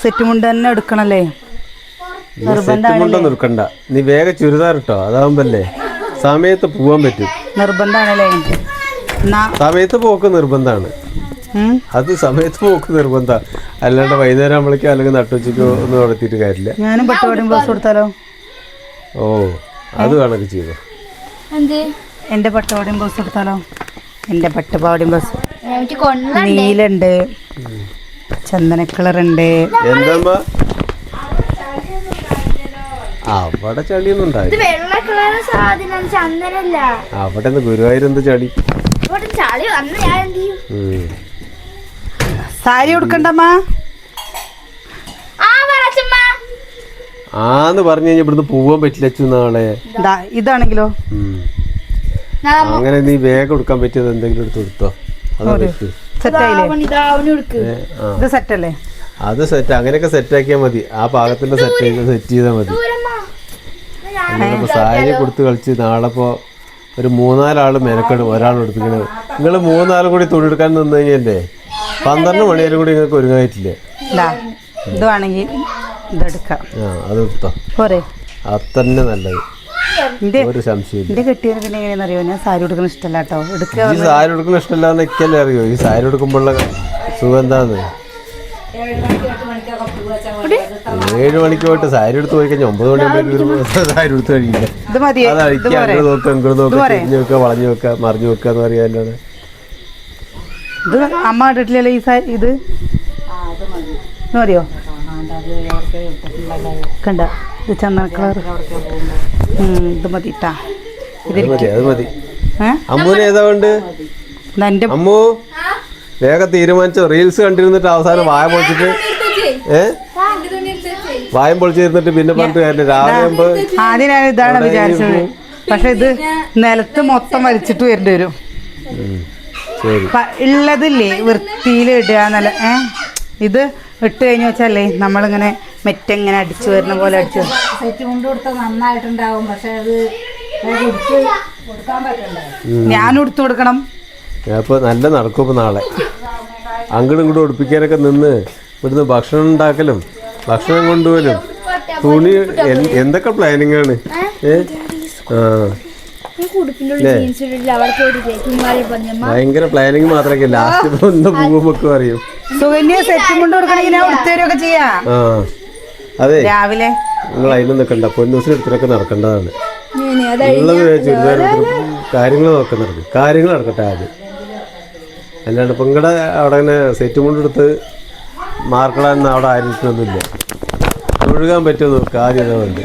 Set മുണ്ട് തന്നെ എടുക്കണല്ലേ? എടുക്കണ്ട. നീ വേഗം ചുരിദാർ ഇട്ടോ അതാവുമ്പല്ലേ സമയത്ത് പോവാൻ പറ്റും. നിർബന്ധാണല്ലേ സമയത്ത് പോക്ക് നിർബന്ധാണ്. അത് സമയത്ത് പോക്ക് നിർബന്ധ. അല്ലാണ്ട് വൈകുന്നേരം ആകുമ്പോഴേക്കോ അല്ലെങ്കിൽ നട്ടുച്ചയ്ക്കോ ഒന്നും നടത്തിയിട്ട് കാര്യമില്ല. ഞാനും പട്ടുപാടും ബ്ലൗസ് കൊടുത്താലോ? ഓ അത് കണക്ക് ചെയ്തു. എന്റെ പട്ടുപാടും ബ്ലൗസ് കൊടുത്താലോ? എന്റെ പട്ടുപാടും ബ്ലൗസ്. നീലുണ്ട്. ചന്ദന കളറുണ്ട് എന്താ അവിടെ ചളിയൊന്നും ഉണ്ടായി വെള്ള കളർ സാധനം ചന്ദനല്ല. അവിടെ ഗുരുവായൂർ എന്ത് ചളി? ചളി വന്ന് ഞാൻ. സാരി ആന്ന് പറഞ്ഞു കഴിഞ്ഞാൽ ഇവിടുന്ന് പോവാൻ പറ്റില്ല നാളെ. ഇതാണെങ്കിലോ? അങ്ങനെ നീ വേഗം എടുക്കാൻ പറ്റിയത് എന്തെങ്കിലും എടുത്ത് കൊടുത്തോ അതാ പറ്റൂ സെറ്റ് അല്ലേ എടുക്ക് ഇത് സെറ്റല്ലേ? അത് സെറ്റ് അങ്ങനെയൊക്കെ സെറ്റ് ആക്കിയാൽ മതി. ആ പാകത്തിന്റെ സെറ്റ് ചെയ്ത് സെറ്റ് ചെയ്താൽ മതി സാരി കൊടുത്ത് കളിച്ച് നാളെ ഇപ്പോ ഒരു മൂന്നാലാൾ മെനക്കെടും ഒരാൾ എടുപ്പിക്കണത് നിങ്ങൾ മൂന്നാൾ കൂടി തുണിയെടുക്കാൻ നിന്ന് കഴിഞ്ഞല്ലേ? പന്ത്രണ്ട് മണിയാലും കൂടി നിങ്ങൾക്ക് ഒരുങ്ങായിട്ടില്ലേ. ദാ ഇത് വേണമെങ്കിൽ ഇതെടുക്കാം. ആ അത് എടുത്തോ. പോരെ. തന്നെ നല്ലത്. സംശയമില്ല. എന്റെ കെട്ടിയതിന് പിന്നെ എങ്ങനെയാണെന്ന് അറിയോ ഞാൻ സാരി ഉടുക്കുന്ന ഇഷ്ടമല്ല കേട്ടോ. എടുക്കുക ഈ സാരി എടുക്കുന്ന ഇഷ്ടമല്ല എന്നൊക്കെയല്ലേ അറിയോ? ഈ സാരി എടുക്കുമ്പോഴുള്ള സുഖം എന്താന്ന്? ഏഴ് മണിക്ക് പോയിട്ട് സാരി എടുത്ത് പോയി കഴിഞ്ഞാൽ ഒമ്പത് മണിയാകുമ്പോഴേക്കും സാരി എടുത്ത് കഴിയില്ല ഇത് മതി അത് അഴിക്കുക അങ്ങോട്ട് നോക്കുക ഇങ്ങോട്ട് നോക്കുക തിരിഞ്ഞു വെക്കുക വളഞ്ഞു വെക്കുക മറിഞ്ഞു വെക്കുക എന്ന് പറയാല്ലാതെ ഇത് അമ്മ ഇട്ടിട്ടില്ലല്ലോ ഈ സാരി ഇത്? ഇത് മതിയോ? കണ്ട ഇത് ചന്ദന കളർ ഇത് മതി ഇട്ടാ അത് മതി അമ്മൂന് ഏതാ വേണ്ട അമ്മു വേഗം തീരുമാനിച്ചോ. റീൽസ് കണ്ടിരുന്നിട്ട് അവസാനം വായ പൊളിച്ചിട്ട് ഏ? വായം പൊളിച്ചിരുന്നിട്ട് പിന്നെ പറഞ്ഞിട്ട് കാര്യമില്ല. രാവിലെ ആദ്യം ഞാൻ ഇതാണ് വിചാരിച്ചത്. പക്ഷെ ഇത് നിലത്ത് മൊത്തം വലിച്ചിട്ട് വരേണ്ടി വരും. ഉള്ളതില്ലേ വൃത്തിയിൽ ഇടുക നല്ല ഏ? ഇത് ഇട്ട് കഴിഞ്ഞ വെച്ചാലേ നമ്മളിങ്ങനെ മെറ്റങ്ങനെ അടിച്ചു വരുന്ന പോലെ അടിച്ചു സെറ്റ് കൊണ്ട് കൊടുത്താൽ നന്നായിട്ടുണ്ടാവും. പക്ഷെ അത് ഞാൻ ഉടുത്തു കൊടുക്കണം. അപ്പൊ നല്ല നടക്കും ഇപ്പൊ നാളെ. അങ്ങോട്ടും ഇങ്ങോട്ടും ഒടിപ്പിക്കാനൊക്കെ നിന്ന് ഇവിടുന്ന് ഭക്ഷണം ഉണ്ടാക്കലും ഭക്ഷണം കൊണ്ടുപോലും തുണി എന്തൊക്കെ പ്ലാനിങ് ആണ്? ഭയങ്കര പ്ലാനിങ് മാത്രമൊക്കെ ലാസ്റ്റ് ഒന്ന് പോകുമ്പോ അറിയും സുകന്യ സെറ്റും കൊണ്ട് കൊടുക്കണമെങ്കിൽ ഞാൻ ഉടുത്തരൊക്കെ ചെയ്യാം. ആ. അതെ. രാവിലെ. നിങ്ങൾ അതിന് നിൽക്കണ്ട പൊന്നൂസിന് എടുത്തിട്ടൊക്കെ നടക്കേണ്ടതാണ്. ഉള്ളത് ചുരിദാർ കാര്യങ്ങൾ നോക്കാൻ കാര്യങ്ങൾ നടക്കട്ടെ ആദ്യം. അല്ലാണ്ട് ഇപ്പം അവിടെ ഇങ്ങനെ സെറ്റ് കൊണ്ടെടുത്ത് മാർക്കിടാൻ അവിടെ ആയിരിക്കണമെന്നില്ല ഒഴുകാൻ പറ്റുമോ നോക്കുക ആദ്യം ഇതാ വേണ്ട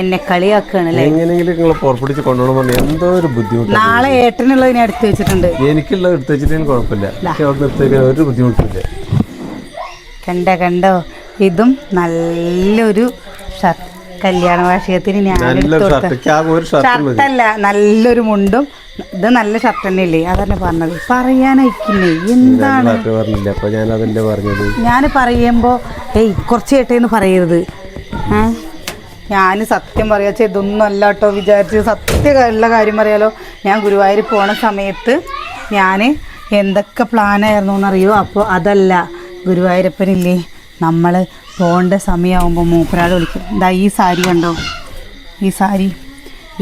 എന്നെ കളിയാക്കുകയാണല്ലേ എങ്ങനെയെങ്കിലും നിങ്ങൾ പുറപ്പിടിച്ച് കൊണ്ടുപോകണം എന്തോ ഒരു ബുദ്ധിമുട്ടാണ് നാളെ ഏട്ടനുള്ളത് ഞാൻ എടുത്തു വെച്ചിട്ടുണ്ട്. എനിക്കുള്ളത് എടുത്ത് വെച്ചിട്ടുണ്ടെങ്കിൽ കുഴപ്പമില്ല. പക്ഷെ അവിടെ നിർത്തിക്കാൻ ഒരു ബുദ്ധിമുട്ടില്ല കണ്ട കണ്ടോ? ഇതും നല്ലൊരു ഷർട്ട്. കല്യാണ വാർഷികത്തിന് ഞാൻ ഷർട്ടല്ല നല്ലൊരു മുണ്ടും. ഇത് നല്ല ഷർട്ട് തന്നെയല്ലേ? അതന്നെ പറഞ്ഞത്. പറയാനയക്കുന്നേ എന്താണ്? ഞാൻ പറയുമ്പോൾ ഏയ് കുറച്ച് കേട്ടേന്ന് പറയരുത്. ഏ? ഞാൻ സത്യം പറയാ ഇതൊന്നും അല്ല കേട്ടോ വിചാരിച്ച് സത്യമുള്ള കാര്യം പറയാലോ. ഞാൻ ഗുരുവായൂർ പോണ സമയത്ത് ഞാൻ എന്തൊക്കെ പ്ലാനായിരുന്നു എന്നറിയോ? അപ്പോൾ അതല്ല. ഗുരുവായൂരപ്പനില്ലേ? നമ്മൾ പോകേണ്ട സമയമാകുമ്പോൾ മൂപ്പരാൾ വിളിക്കും. ഇതാ ഈ സാരി കണ്ടോ? ഈ സാരി.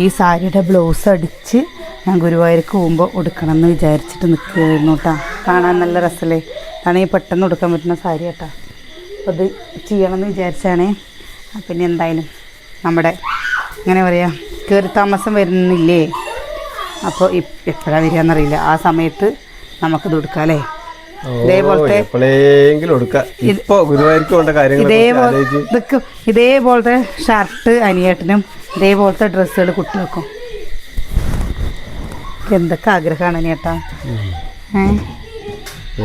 ഈ സാരിയുടെ ബ്ലൗസ് അടിച്ച് ഞാൻ ഗുരുവായൂർക്ക് പോകുമ്പോൾ ഉടുക്കണം എന്ന് വിചാരിച്ചിട്ട് നിൽക്കുകയായിരുന്നു കേട്ടോ കാണാൻ നല്ല രസമല്ലേ അതാണെങ്കിൽ പെട്ടെന്ന് ഉടുക്കാൻ പറ്റുന്ന സാരി കേട്ടോ. അപ്പോൾ അത് ചെയ്യണമെന്ന് വിചാരിച്ചാണേ. പിന്നെ എന്തായാലും നമ്മുടെ എങ്ങനെ പറയുക കയറി താമസം വരുന്നില്ലേ? അപ്പോൾ എപ്പോഴാണ് വരിക എന്നറിയില്ല ആ സമയത്ത് നമുക്കിത് ഉടുക്കാം അല്ലേ? ഇതേപോലത്തെ ഇപ്പൊ ഗുരുവായൂർക്ക് ഇതേപോലെ ഇതൊക്കെ ഇതേപോലത്തെ ഷർട്ട് അനിയേട്ടനും ഇതേപോലത്തെ ഡ്രസ്സുകൾ കുട്ടികൾക്കും എന്തൊക്കെ ആഗ്രഹമാണ് അനിയേട്ടാ?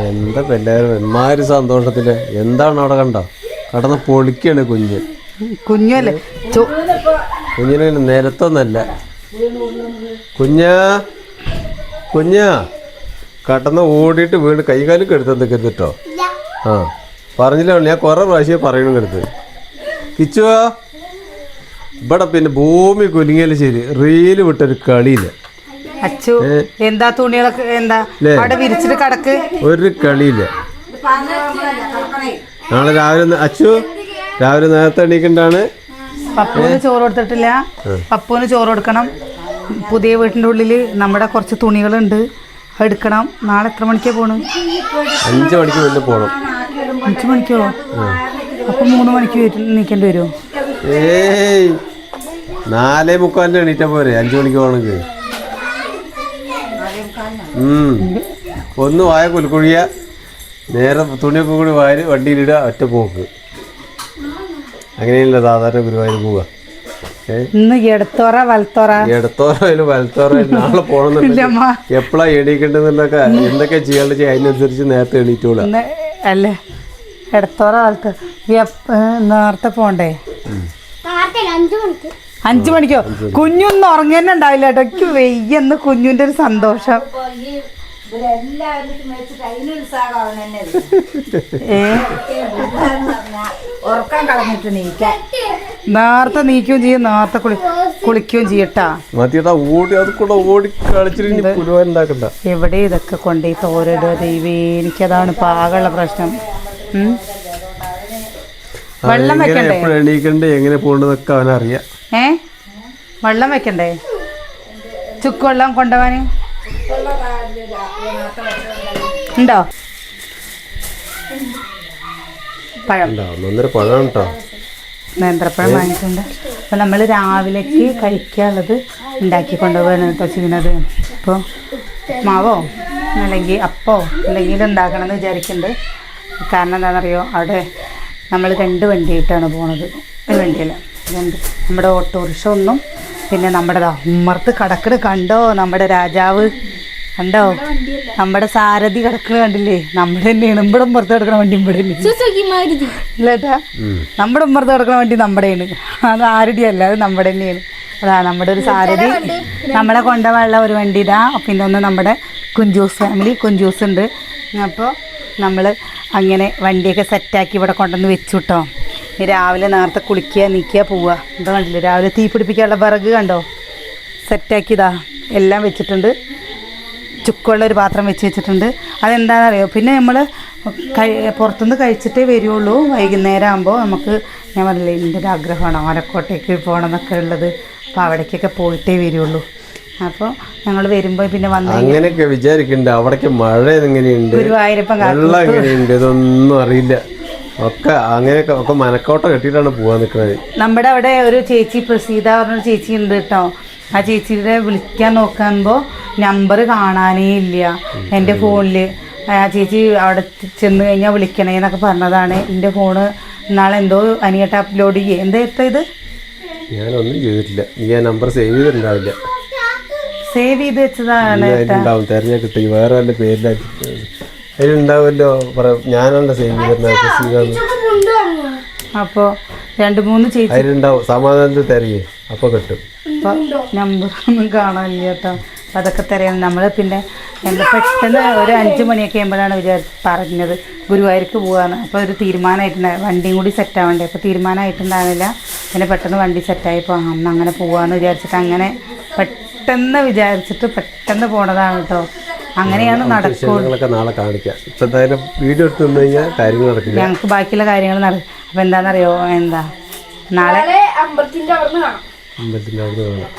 എന്താ എല്ലാവരും എന്മാര് സന്തോഷത്തിൽ. എന്താണ് അവിടെ കണ്ട? കടന്ന് പൊളിക്കാണ് കുഞ്ഞ്. കുഞ്ഞല്ലേ? കുഞ്ഞിന് നിലത്തൊന്നല്ല കുഞ്ഞാ കുഞ്ഞാ. കടന്ന് ഓടിയിട്ട് വീണ് കൈകാലും കെടുത്താൻ നിൽക്കരുത് കേട്ടോ ആ. പറഞ്ഞില്ല ഞാൻ കുറെ പ്രാവശ്യം പറയണം കെടുത്ത് കിച്ചുവാ. ഇവിടെ പിന്നെ ഭൂമി കുലുങ്ങിയാലും ശരി. റീൽ വിട്ടൊരു കളിയില്ല. അച്ചു എന്താ തുണികളൊക്കെ എന്താ? അവിടെ വിരിച്ചിട്ട് കടക്ക്. ഒരു കളിയില്ല. നാളെ രാവിലെ അച്ചു രാവിലെ നേരത്തെ എണീക്കണ്ടാണ്. പപ്പുവിന് ചോറ് കൊടുത്തിട്ടില്ല. പപ്പുവിന് ചോറ് കൊടുക്കണം. പുതിയ വീട്ടിന്റെ ഉള്ളിൽ നമ്മുടെ കുറച്ച് തുണികളുണ്ട്. എടുക്കണം. നാളെ എത്ര മണിക്കാ പോണു അഞ്ച് മണിക്ക് മുന്നേ പോണം. അഞ്ച് മണിക്കോ? അപ്പൊ മൂന്ന് മണിക്ക് നീക്കേണ്ടി വരുമോ ഏയ്. നാലേ മുക്കാലിന് എണീറ്റാ പോരെ. അഞ്ചു മണിക്ക് പോകണമെങ്കിൽ. ഉം. ഒന്ന് വായ കുലുക്കുഴിയ. നേരെ തുണിയൊക്കെ കൂടി വായ വണ്ടിയിലിടുക ഒറ്റ പോക്ക്. അങ്ങനെയല്ല സാധാരണ ഗുരുവായൂർ പോവുക. ഇന്ന് ഇടത്തോറ വലത്തോറ ഇടത്തോറായാലും വലത്തോറായാലും നാളെ പോകണമെന്നുണ്ടെങ്കിൽ എപ്പോഴാ എണീക്കേണ്ടതെന്നൊക്കെ എന്തൊക്കെ ചെയ്യാണ്ട് ചെയ്യാം? അതിനനുസരിച്ച് നേരത്തെ എണീറ്റോളാം. അല്ലേ? ഇടത്തോറ വലത്ത് നേരത്തെ പോണ്ടേ? താത്തല്ല അഞ്ചു മണിക്ക്. അഞ്ചു മണിക്കോ? കുഞ്ഞൊന്നും ഉറങ്ങന്നെ ഉണ്ടാവില്ല കേട്ടോ. എനിക്ക് വെയ്യെന്ന് കുഞ്ഞുന്റെ ഒരു സന്തോഷം. നേരത്തെ നീക്കുകയും ചെയ്യും നേരത്തെ കുളി കുളിക്കുകയും ചെയ്യട്ടാ. ഓടി അത് കൂടെ ഓടി കളിച്ചിട്ട് ഇനി പുലുവാൻ എവിടെ ഇതൊക്കെ കൊണ്ട് ഈ തോരടോ? ദൈവേ എനിക്കതാണ് പാകമുള്ള പ്രശ്നം. വെള്ളം വെക്കണ്ടേ? എണീക്കണ്ടേ എങ്ങനെ പോകണ്ടെന്നൊക്കെ അവനറിയാം. ഏ? വെള്ളം വെക്കണ്ടേ? ചുക്കുവെള്ളം കൊണ്ടുപോവാന്? ഉണ്ടോ? പഴം. ഒന്നൊന്നര പഴം കേട്ടോ നേന്ത്രപ്പഴം വാങ്ങിയിട്ടുണ്ട്. അപ്പോൾ നമ്മൾ രാവിലേക്ക് കഴിക്കാനുള്ളത് ഉണ്ടാക്കി കൊണ്ടുപോകാണ് കേട്ടോ ചെയ്യുന്നത്. ഇപ്പോൾ മാവോ? അല്ലെങ്കിൽ അപ്പോ? അല്ലെങ്കിൽ ഉണ്ടാക്കണം എന്ന് വിചാരിക്കുന്നുണ്ട് കാരണം എന്താണെന്നറിയോ? അവിടെ നമ്മൾ രണ്ട് വണ്ടിയായിട്ടാണ് പോണത്. ഒരു വണ്ടിയല്ല. രണ്ട് നമ്മുടെ ഓട്ടോറിക്ഷ ഒന്നും പിന്നെ നമ്മുടെ ഉമ്മർത്ത് കടക്കണ് കണ്ടോ? നമ്മുടെ രാജാവ്. കണ്ടോ? നമ്മുടെ സാരഥി കിടക്കണ കണ്ടില്ലേ? നമ്മുടെ തന്നെയാണ്. ഇവിടെ ഉമ്മർത്ത് കിടക്കണ വണ്ടി ഇവിടെ അല്ലേട്ടാ ഇല്ലേട്ടാ നമ്മുടെ ഉമ്മർത്ത് കിടക്കണ വണ്ടി നമ്മുടെയാണ് അത് ആരുടെ അല്ല അത് നമ്മുടെ തന്നെയാണ്. അതാ നമ്മുടെ ഒരു സാരഥി. നമ്മളെ കൊണ്ടുപോകാനുള്ള ഒരു വണ്ടി ഇതാ. പിന്നെ ഒന്ന് നമ്മുടെ കുഞ്ചൂസ് ഫാമിലി കുഞ്ചൂസ് ഉണ്ട്. അപ്പോൾ നമ്മൾ അങ്ങനെ വണ്ടിയൊക്കെ സെറ്റാക്കി ഇവിടെ കൊണ്ടുവന്ന് വെച്ചു കേട്ടോ രാവിലെ നേരത്തെ കുളിക്കുക നിൽക്കുക പോവുക. എന്താ കണ്ടില്ല? രാവിലെ തീ പിടിപ്പിക്കാനുള്ള വിറക് കണ്ടോ? സെറ്റാക്കിയതാ എല്ലാം വെച്ചിട്ടുണ്ട്. ചുക്കുള്ള ഒരു പാത്രം വെച്ച് വെച്ചിട്ടുണ്ട്. അതെന്താണെന്നറിയോ? പിന്നെ നമ്മൾ പുറത്തുനിന്ന് കഴിച്ചിട്ടേ വരുള്ളൂ. വൈകുന്നേരം ആകുമ്പോൾ നമുക്ക് ഞാൻ പറഞ്ഞില്ലേ എന്റെ ഒരു ആഗ്രഹമാണ്. ആലക്കോട്ടേക്ക് പോകണം എന്നൊക്കെ ഉള്ളത്. അപ്പോൾ അവിടേക്കൊക്കെ പോയിട്ടേ വരുള്ളൂ. അപ്പോൾ ഞങ്ങൾ വരുമ്പോൾ പിന്നെ വന്ന് അങ്ങനെയൊക്കെ വിചാരിക്കുന്നുണ്ട് അവിടേക്ക് മഴ എങ്ങനെയുണ്ട്? ഗുരുവായൂരപ്പം ഇതൊന്നും അറിയില്ല. ഒക്കെ അങ്ങനെയൊക്കെ ഒക്കെ മനക്കോട്ട കെട്ടിയിട്ടാണ് പോവാൻ നിൽക്കുന്നത് നമ്മുടെ അവിടെ ഒരു ചേച്ചി പ്രസീത പറഞ്ഞൊരു ചേച്ചി ഉണ്ട് കേട്ടോ. ആ ചേച്ചിയുടെ വിളിക്കാൻ നോക്കുമ്പോൾ നമ്പർ കാണാനേ ഇല്ല. എന്റെ ഫോണിൽ. ആ ചേച്ചി അവിടെ ചെന്ന് കഴിഞ്ഞാൽ വിളിക്കണേ എന്നൊക്കെ പറഞ്ഞതാണ്. എന്റെ ഫോണ് നാളെ എന്തോ അനിയട്ട് അപ്ലോഡ് ചെയ്യേ. എന്താ എത്ര ഇത്? ഞാനൊന്നും ചെയ്തിട്ടില്ല. നീ ആ നമ്പർ സേവ് ചെയ്തിട്ടുണ്ടാവില്ല. സേവ് ചെയ്ത് വെച്ചതാണ് തെരഞ്ഞെടുത്തി വേറെ വല്ല പേരിലായിട്ട് അതിലുണ്ടാവുമല്ലോ. ഞാനല്ല സേവ് അപ്പോ രണ്ട് മൂന്ന് ചേച്ചി അതിലുണ്ടാവും. സമാധാനത്തിൽ തിരയേ. അപ്പൊ കിട്ടും. നമ്പർ ഒന്നും കാണാനില്ല കേട്ടോ അതൊക്കെ തരാം നമ്മൾ പിന്നെ എന്താ പെട്ടെന്ന് ഒരു അഞ്ച് മണിയൊക്കെ ആകുമ്പോഴാണ് വിചാരി പറഞ്ഞത്. ഗുരുവായൂർക്ക് പോകാന്ന് അപ്പോൾ ഒരു തീരുമാനമായിട്ടുണ്ടായി വണ്ടിയും കൂടി സെറ്റ് ആവണ്ടേ. അപ്പോൾ തീരുമാനമായിട്ടുണ്ടാവില്ല. പിന്നെ പെട്ടെന്ന് വണ്ടി സെറ്റായപ്പോൾ അന്ന് അങ്ങനെ പോകാമെന്ന് വിചാരിച്ചിട്ട് അങ്ങനെ പെട്ടെന്ന് വിചാരിച്ചിട്ട് പെട്ടെന്ന് പോണതാണ് കേട്ടോ അങ്ങനെയാണ് നടക്കുന്നത് നാളെ കാണിക്കാം. ഇപ്പം എന്തായാലും വീഡിയോ എടുത്ത് നിന്ന് കഴിഞ്ഞാൽ കാര്യങ്ങൾ നടക്കില്ല. ഞങ്ങൾക്ക് ബാക്കിയുള്ള കാര്യങ്ങൾ നടക്കും അപ്പോൾ എന്താണെന്നറിയോ? എന്താ? നാളെ നാളെ അമ്പലത്തിന്റെ അവിടെ നിന്ന് കാണാം. അമ്പലത്തിന്റെ അവിടെ നിന്ന് കാണാം.